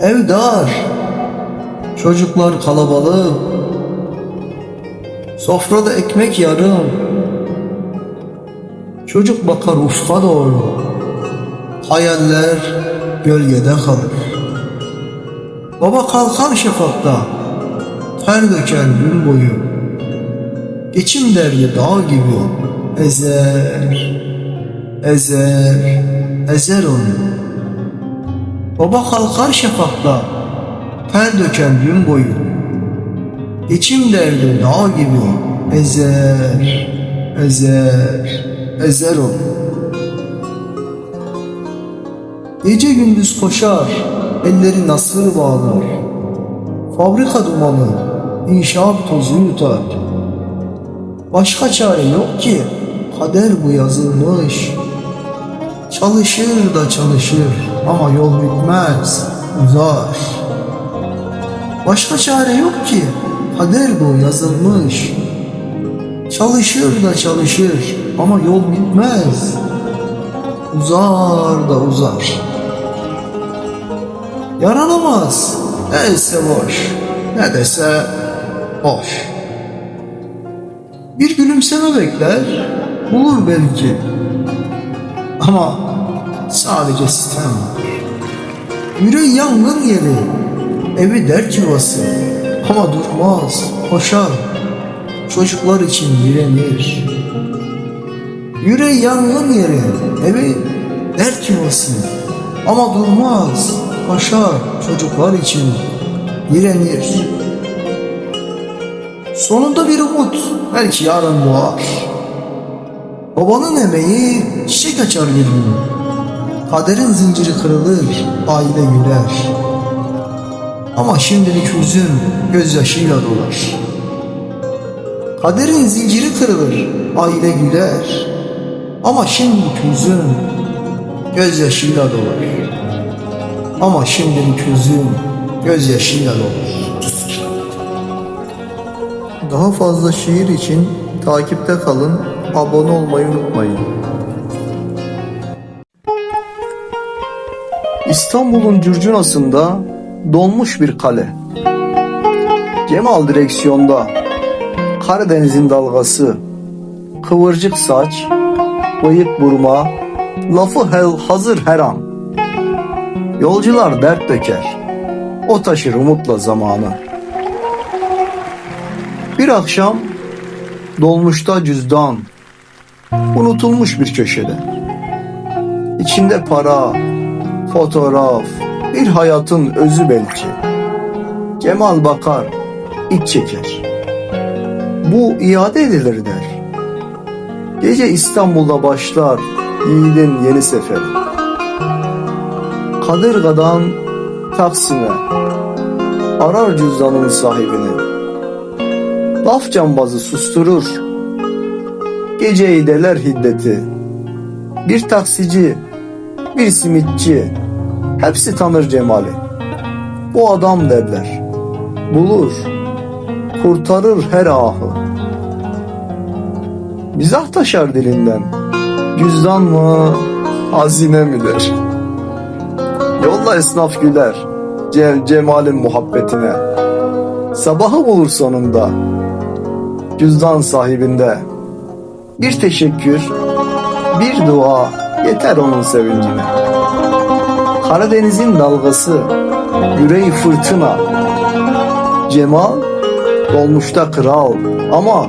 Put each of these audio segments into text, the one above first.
Ev dar, çocuklar kalabalık, sofrada ekmek yarım. Çocuk bakar ufka doğru, hayaller gölgede kalır. Baba kalkar şafakta, ter döker gün boyu. Geçim derdi dağ gibi ezer, ezer, ezer onu. Baba kalkar şafakta, ter döker gün boyu. Geçim derdi dağ gibi ezer, ezer, ezer onu. Gece gündüz koşar, elleri nasır bağlar. Fabrika dumanı, inşaat tozu yutar. Başka çare yok ki, kader bu yazılmış. Çalışır da çalışır ama yol bitmez, uzar. Başka çare yok ki, kader bu yazılmış. Çalışır da çalışır ama yol bitmez, uzar da uzar. Yaranamaz, ne boş, ne dese boş. Bir gülümseme bekler, bulur belki. Ama sadece sitem var. Yüreği yangın yeri, evi dert yuvası. Ama durmaz, koşar, çocuklar için direnir. Yüreği yangın yeri, evi dert yuvası. Ama durmaz, koşar, çocuklar için direnir. Sonunda bir umut, belki yarın doğar. Babanın emeği çiçek açar bir gün. Kaderin zinciri kırılır, aile güler. Ama şimdilik hüzün gözyaşıyla dolar. Kaderin zinciri kırılır, aile güler. Ama şimdilik hüzün gözyaşıyla dolar. Ama şimdilik hüzün gözyaşıyla dolar. Daha fazla şiir için takipte kalın, abone olmayı unutmayın. İstanbul'un curcunasında donmuş bir kale. Cemal direksiyonda, Karadeniz'in dalgası, kıvırcık saç, bıyık burma, lafı hel hazır her an. Yolcular dert döker, o taşır umutla zamanı. Bir akşam dolmuşta cüzdan, unutulmuş bir köşede. İçinde para, fotoğraf, bir hayatın özü belki. Cemal bakar, iç çeker. Bu iade edilir der. Gece İstanbul'da başlar yiğidin yeni seferi. Kadırga'dan Taksim'e arar cüzdanın sahibini. Laf cambazı susturur. Geceyi deler hiddeti. Bir taksici, bir simitçi, hepsi tanır Cemal'i. Bu adam derler. Bulur, kurtarır her ahı. Mizah taşar dilinden. Cüzdan mı, hazine midir? Yolla esnaf güler, Cem Cemal'in muhabbetine. Sabahı bulur sonunda, cüzdan sahibinde. Bir teşekkür, bir dua yeter onun sevincine. Karadeniz'in dalgası, yüreği fırtına. Cemal dolmuşta kral ama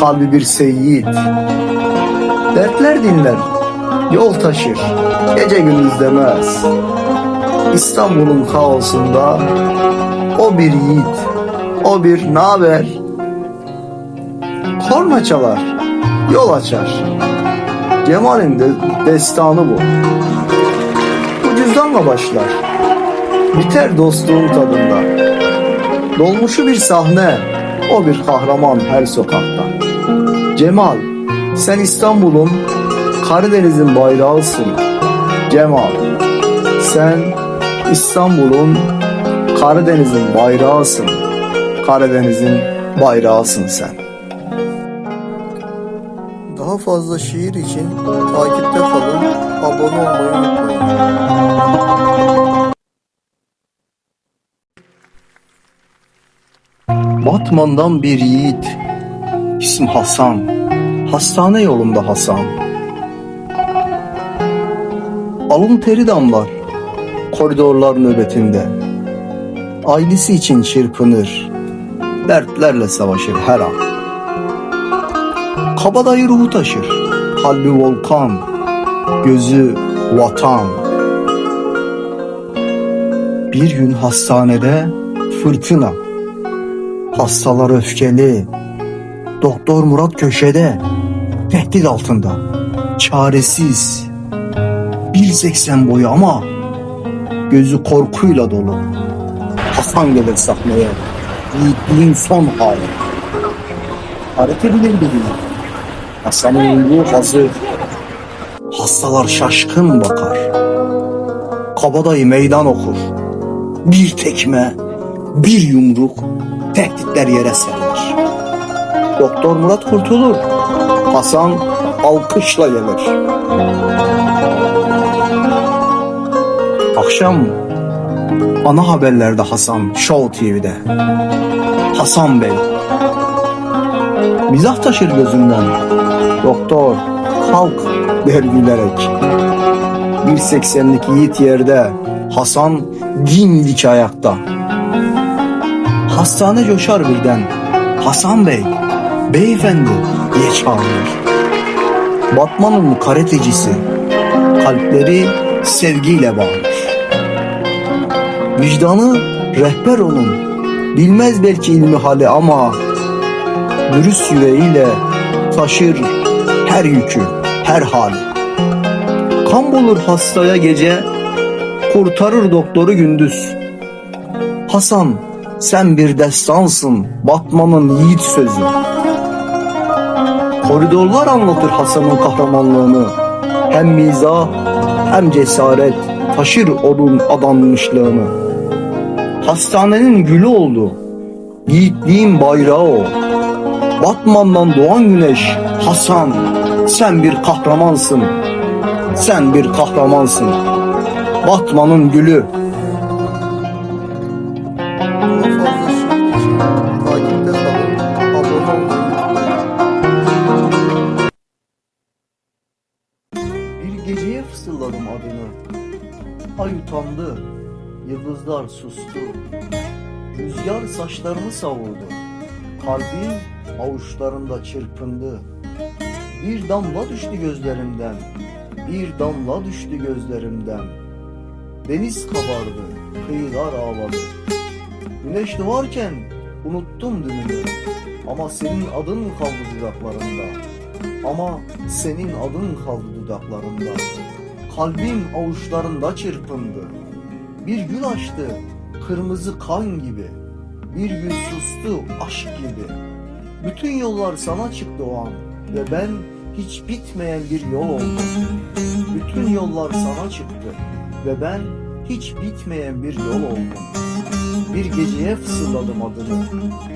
kalbi bir seyit. Dertler dinler, yol taşır, gece gündüz demez. İstanbul'un kaosunda o bir yiğit, o bir naber. Korna çalar, yol açar. Cemal'in de destanı bu. Bu cüzdanla başlar. Biter dostluğun tadında. Dolmuşu bir sahne, o bir kahraman her sokakta. Cemal, sen İstanbul'un, Karadeniz'in bayrağısın. Cemal, sen İstanbul'un, Karadeniz'in bayrağısın. Karadeniz'in bayrağısın sen. Daha fazla şiir için takipte kalın, abone olmayı unutmayın. Batman'dan bir yiğit, isim Hasan, hastane yolunda Hasan. Alın teri damlar, koridorlar nöbetinde. Ailesi için çırpınır, dertlerle savaşır her an. Kabadayı ruhu taşır. Kalbi volkan. Gözü vatan. Bir gün hastanede fırtına. Hastalar öfkeli. Doktor Murat köşede. Tehdit altında. Çaresiz. 1.80 boyu ama gözü korkuyla dolu. Hasan gelir sahneye. Yiğitliğin son hali. Hareket bilir bilir. Hasan'ın yumruğu hazır. Hastalar şaşkın bakar. Kabadayı meydan okur. Bir tekme, bir yumruk tehditler yere serilir. Doktor Murat kurtulur. Hasan alkışla gelir. Akşam ana haberlerde Hasan Show TV'de. Hasan Bey. Mizah taşır gözünden. Doktor kalk der gülerek. 1.80'lik yiğit yerde Hasan dimdik ayakta. Hastane coşar birden. Hasan Bey, beyefendi diye çağırır. Batman'ın karatecisi kalpleri sevgiyle bağlar. Vicdanı rehber onun. Bilmez belki ilmi hali ama dürüst yüreğiyle taşır her yükü, her hali. Kan bulur hastaya gece, kurtarır doktoru gündüz. Hasan sen bir destansın, Batman'ın yiğit sözü. Koridorlar anlatır Hasan'ın kahramanlığını. Hem mizah hem cesaret taşır onun adanmışlığını. Hastanenin gülü oldu. Yiğitliğin bayrağı o. Batman'dan doğan güneş Hasan sen bir kahramansın. Sen bir kahramansın. Batman'ın gülü. Bir geceye fısıldadım adını. Ay utandı, yıldızlar sustu. Rüzgar saçlarını savurdu. Kalbim avuçlarında çırpındı. Bir damla düştü gözlerimden, bir damla düştü gözlerimden. Deniz kabardı, kıyılar ağladı. Güneş doğarken unuttum dünümü. Ama senin adın kaldı dudaklarımda. Ama senin adın kaldı dudaklarımda. Kalbim avuçlarında çırpındı. Bir gül açtı, kırmızı kan gibi. Bir gül sustu, aşk gibi. Bütün yollar sana çıktı o an ve ben hiç bitmeyen bir yol oldum. Bütün yollar sana çıktı ve ben hiç bitmeyen bir yol oldum. Bir geceye fısıldadım adını,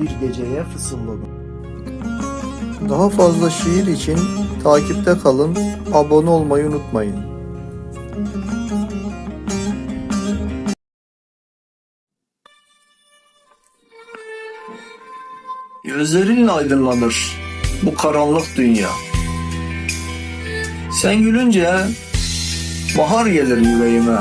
bir geceye fısıldadım. Daha fazla şiir için takipte kalın. Abone olmayı unutmayın. Gözlerin aydınlanır bu karanlık dünya. Sen gülünce bahar gelir yüreğime.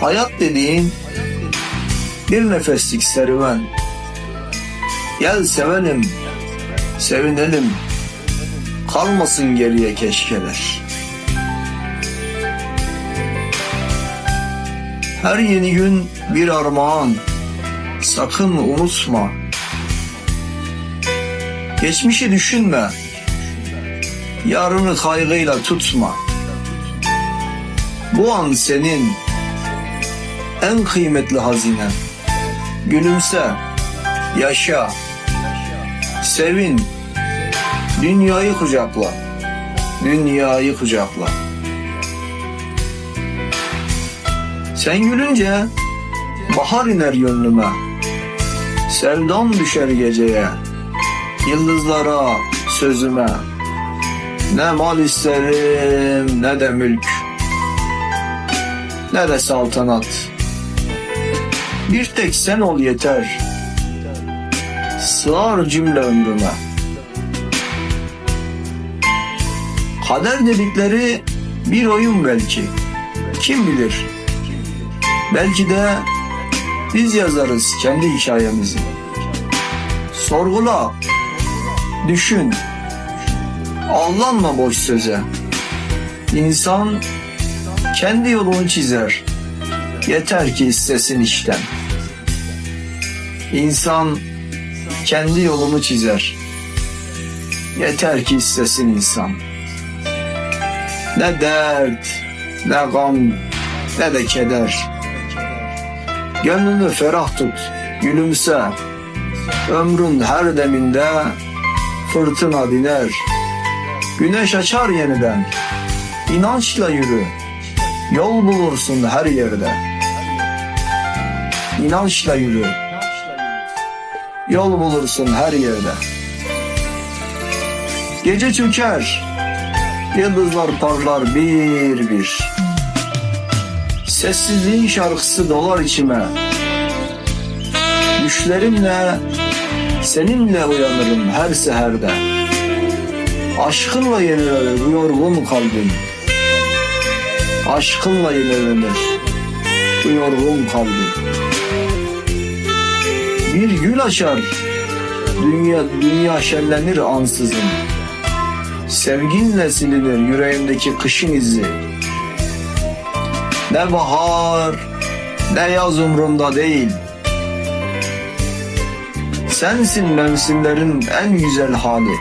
Hayat dediğin bir nefeslik serüven. Gel sevelim, sevinelim. Kalmasın geriye keşkeler. Her yeni gün bir armağan. Sakın unutma. Geçmişi düşünme. Yarını kaygıyla tutma. Bu an senin en kıymetli hazinen. Gülümse, yaşa, sevin, dünyayı kucakla, dünyayı kucakla. Sen gülünce bahar iner gönlüme, sevdam düşer geceye, yıldızlara, sözüme. Ne mal isterim ne de mülk, ne de saltanat. Bir tek sen ol yeter. sığar cümle ömrüme. Kader dedikleri bir oyun belki. Kim bilir? Belki de biz yazarız kendi hikayemizi. Sorgula, düşün, aldanma boş söze. İnsan kendi yolunu çizer. Yeter ki istesin işten. İnsan kendi yolunu çizer. Yeter ki istesin insan. Ne dert, ne gam, ne de keder. Gönlünü ferah tut, gülümse. Ömrün her deminde fırtına diner. Güneş açar yeniden. İnançla yürü. Yol bulursun her yerde. İnançla yürü. Yol bulursun her yerde. Gece çöker. Yıldızlar parlar bir bir. Sessizliğin şarkısı dolar içime. Düşlerimle seninle uyanırım her seherde. Aşkınla yenilenir bu yorgun kalbim. Aşkınla yenilenir bu yorgun kalbim. Bir gül açar, dünya dünya şenlenir ansızın. Sevginle silinir yüreğimdeki kışın izi. Ne bahar, ne yaz umrumda değil. Sensin mevsimlerin en güzel hali.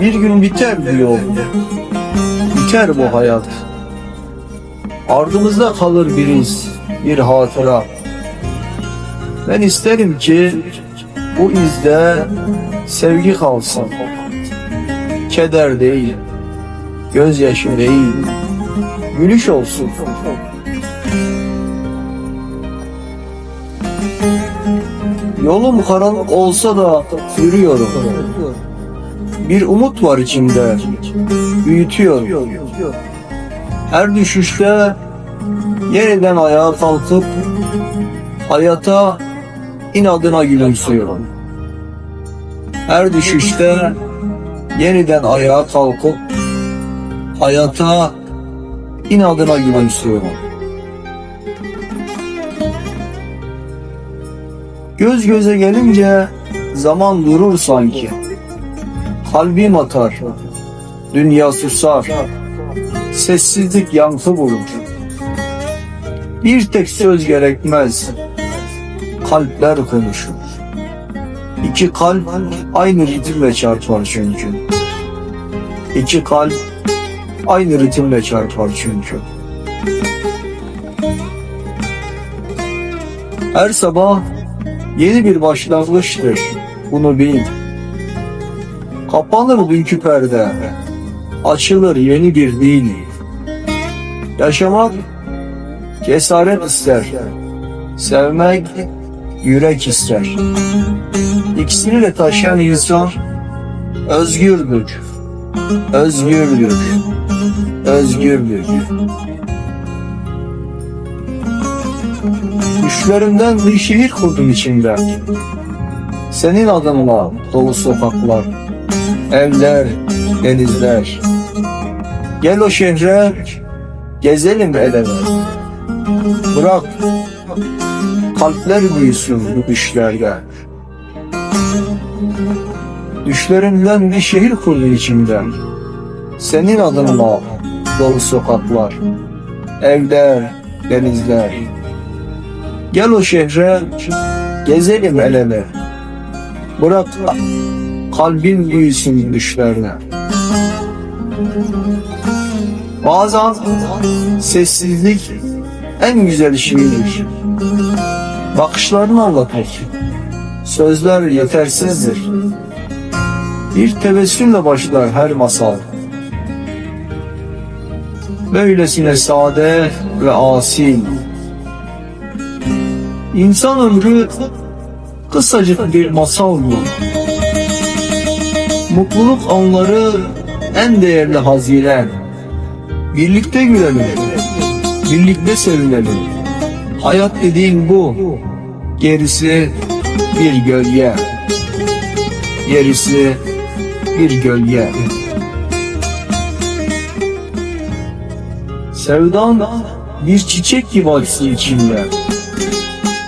Bir gün biter diyor. Biter bu hayat. Ardımızda kalır bir iz, bir hatıra. Ben isterim ki bu izde sevgi kalsın. Keder değil, gözyaşı değil, gülüş olsun. Yolum karanlık olsa da yürüyorum. Bir umut var içimde, büyütüyorum. Her düşüşte yeniden ayağa kalkıp hayata inadına gülümsüyorum. Her düşüşte yeniden ayağa kalkıp hayata inadına gülümsüyorum. Göz göze gelince zaman durur sanki. Kalbim atar, dünya susar, sessizlik yankı vurur. Bir tek söz gerekmez, kalpler konuşur. İki kalp aynı ritimle çarpar çünkü. İki kalp aynı ritimle çarpar çünkü. Her sabah yeni bir başlangıçtır. Bunu bil. Kapanır dünkü perde. Açılır yeni bir dil. Yaşamak cesaret ister. Sevmek yürek ister. İkisini de taşıyan insan özgürdür. Özgürdür. Özgürdür. Düşlerimden bir şehir kurdum içimde. Senin adınla dolu sokaklar, evler, denizler. Gel o şehre, gezelim el. Bırak kalpler büyüsün bu düşlerde. Düşlerimden bir şehir kurdu içimden. Senin adınla dolu sokaklar, evler, denizler. Gel o şehre, gezelim el ele. Bırak kalbin büyüsün düşlerine. Bazen sessizlik en güzel şiirdir. Bakışlarını anlatır. Sözler yetersizdir. Bir tebessümle başlar her masal. Böylesine sade ve asil. İnsan ömrü kısacık bir masal bu. Mutluluk anları en değerli hazine. Birlikte gülelim. birlikte sevinelim. Hayat dediğin bu. Gerisi bir gölge. Gerisi bir gölge. Sevdan bir çiçek gibi açsın içimde.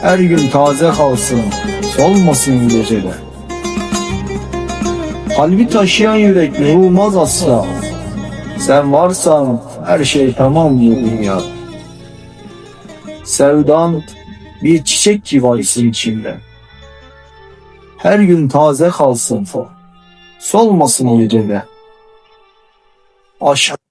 Her gün taze kalsın, solmasın gecede. Kalbi taşıyan yürek yorulmaz asla. Sen varsan her şey tamam bu dünya. Sevdan bir çiçek gibi açsın içimde. Her gün taze kalsın, solmasın gecede. Aşk